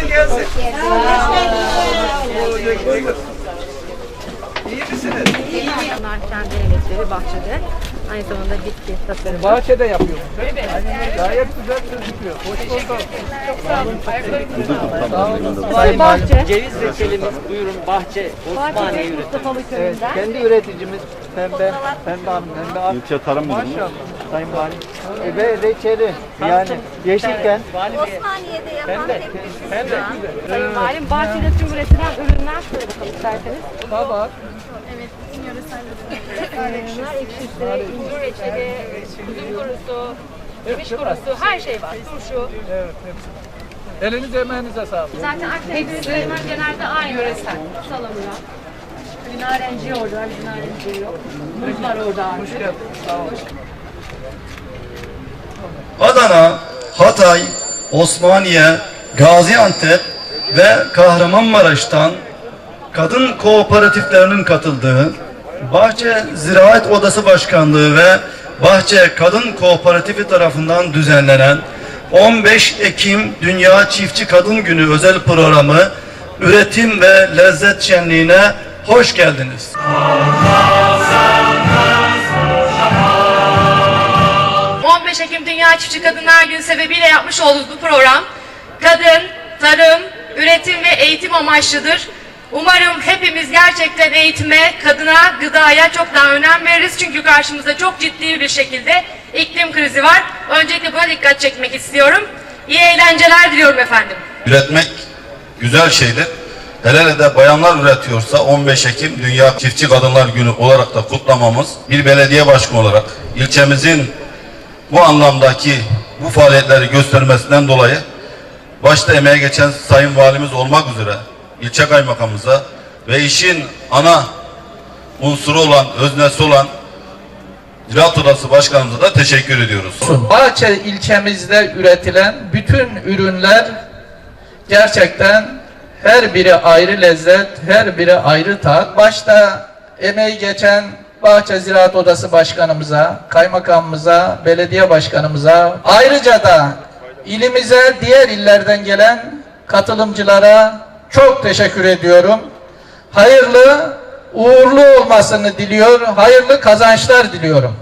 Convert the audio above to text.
Kolay gelsin. İyi misiniz? Bunlar kendi emekleri bahçede. Aynı zamanda bitki tasarımı. Bahçede yapıyorum. Evet. Gayet güzel gözüküyor. Hoş bulduk. Sayın Bahçe. Ceviz reçelimiz buyurun bahçe Osmaniye üretimi. Köyünden. Kendi üreticimiz Pembe, Pembe Hanım, Pembe Hanım. İlçe Tarım Müdürü. Maşallah. Sayın Valim. E, ve reçeli yani yeşilken Osmaniye'de yapan de güzel. Sayın Valim, bahçede tüm üretilen ürünler şöyle bakalım isterseniz. Kabak, Ürünler ekşisi, incir reçeli, üzüm kurusu, yemiş kurusu, her şey var. Turşu. evet hepsi. Elinize emeğinize sağlık. Zaten Akdeniz ürünler genelde aynı yöresel. Salamura. Narenciye orada, narenciye yok. Muz var orada artık. Hoş geldin. Sağ olun. Adana, Hatay, Osmaniye, Gaziantep ve Kahramanmaraş'tan kadın kooperatiflerinin katıldığı Bahçe Ziraat Odası Başkanlığı ve Bahçe Kadın Kooperatifi tarafından düzenlenen 15 Ekim Dünya Çiftçi Kadın Günü özel programı Üretim ve Lezzet Şenliği'ne hoş geldiniz. 15 Dünya Çiftçi Kadınlar Günü sebebiyle yapmış olduğumuz bu program kadın, tarım, üretim ve eğitim amaçlıdır. Umarım hepimiz gerçekten eğitime, kadına, gıdaya çok daha önem veririz. Çünkü karşımızda çok ciddi bir şekilde iklim krizi var. Öncelikle buna dikkat çekmek istiyorum. İyi eğlenceler diliyorum efendim. Üretmek güzel şeydir. Hele hele de bayanlar üretiyorsa 15 Ekim Dünya Çiftçi Kadınlar Günü olarak da kutlamamız bir belediye başkanı olarak ilçemizin bu anlamdaki bu faaliyetleri göstermesinden dolayı başta emeğe geçen Sayın Valimiz olmak üzere ilçe kaymakamımıza ve işin ana unsuru olan, öznesi olan Ziraat Odası Başkanımıza da teşekkür ediyoruz. Bahçe ilçemizde üretilen bütün ürünler gerçekten her biri ayrı lezzet, her biri ayrı tat. Başta emeği geçen Bahçe Ziraat Odası Başkanımıza, kaymakamımıza, belediye başkanımıza, ayrıca da ilimize diğer illerden gelen katılımcılara çok teşekkür ediyorum. Hayırlı, uğurlu olmasını diliyor, hayırlı kazançlar diliyorum.